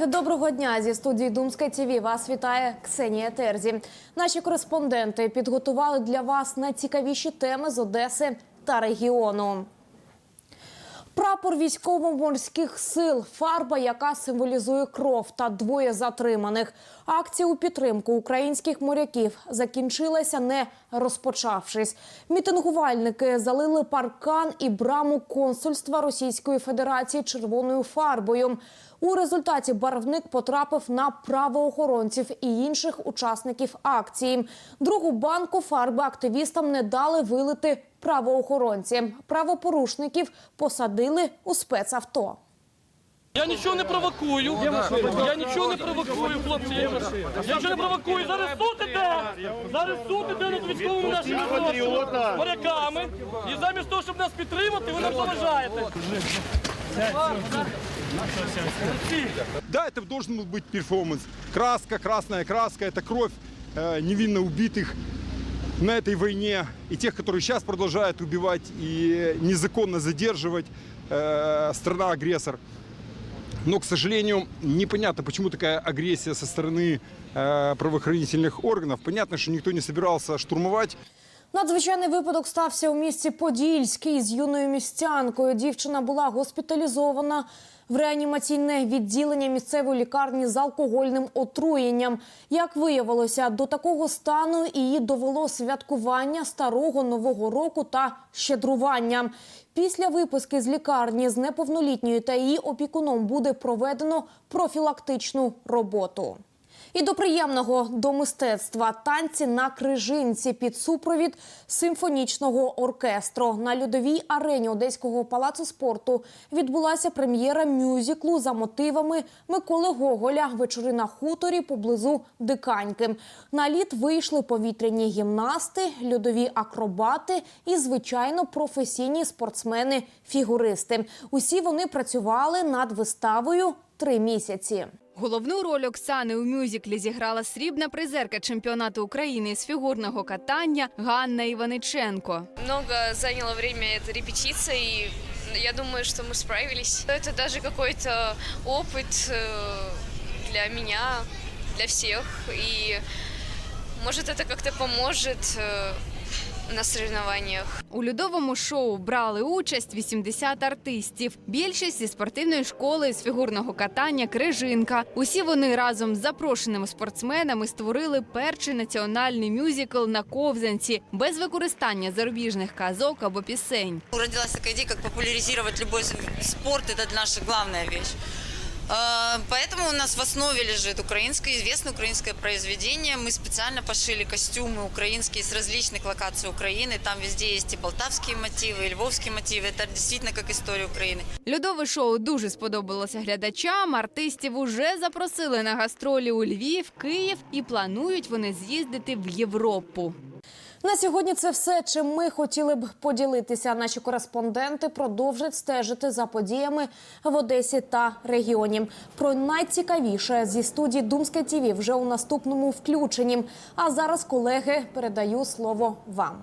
Колеги, доброго дня зі студії Думська ТІВІ. Вас вітає Ксенія Терзі. Наші кореспонденти підготували для вас найцікавіші теми з Одеси та регіону. Прапор військово-морських сил, фарба, яка символізує кров, та двоє затриманих. Акція у підтримку українських моряків закінчилася не розпочавшись. Мітингувальники залили паркан і браму консульства Російської Федерації червоною фарбою. У результаті барвник потрапив на правоохоронців і інших учасників акції. Другу банку фарби активістам не дали вилити правоохоронці. Правопорушників посадили у спецавто. Я нічого не провокую. Я нічого не провокую, хлопці. Я, я нічого не провокую. Зараз суд іде. Зараз суд іде над військовими нашими хлопцями, моряками. І замість того, щоб нас підтримати, ви нам заважаєте. Да, это должен был быть перформанс. Краска, красная краска, это кровь э, невинно убитых на этой войне и тех, которые сейчас продолжают убивать и незаконно задерживать э, страна-агрессор. Но, к сожалению, непонятно, почему такая агрессия со стороны э, правоохранительных органов. Понятно, что никто не собирался штурмовать. Надзвичайний випадок стався у місті Подільський з юною містянкою. Дівчина була госпіталізована в реанімаційне відділення місцевої лікарні з алкогольним отруєнням. Як виявилося, до такого стану її довело святкування старого нового року та щедрування. Після виписки з лікарні з неповнолітньою та її опікуном буде проведено профілактичну роботу. І до приємного до мистецтва танці на крижинці під супровід симфонічного оркестру на льодовій арені Одеського палацу спорту відбулася прем'єра мюзиклу за мотивами Миколи Гоголя вечори на хуторі поблизу Диканьки. На лід вийшли повітряні гімнасти, льодові акробати і, звичайно, професійні спортсмени-фігуристи. Усі вони працювали над виставою три місяці. Головну роль Оксани у мюзиклі зіграла срібна призерка чемпіонату України з фігурного катання Ганна Іваниченко. Много заняло время эта репетиция, и я думаю, что мы справились. Это даже какой-то опыт э, для меня, для всех, и может это как-то поможет э, на соревнованиях. У льодовому шоу брали участь 80 артистів. Більшість зі спортивної школи з фігурного катання Крижинка. Усі вони разом з запрошеними спортсменами створили перший національний мюзикл на ковзанці без використання зарубіжних казок або пісень. Родилась такая идея, как популяризировать любой спорт, это наша главная вещь. Э, Поэтому у нас в основе лежит украинское, известное украинское произведение. Мы специально пошили костюмы украинские с различных локаций Украины. Там везде есть и полтавские мотивы, и львовские мотивы. Это действительно как история Украины. Льодове шоу дуже сподобалося глядачам. Артистів уже запросили на гастролі у Львів, Київ і планують вони з'їздити в Європу. На сьогодні це все, чим ми хотіли б поділитися. Наші кореспонденти продовжать стежити за подіями в Одесі та регіоні. Про найцікавіше зі студії Думське ТІВІ вже у наступному включенні. А зараз, колеги, передаю слово вам.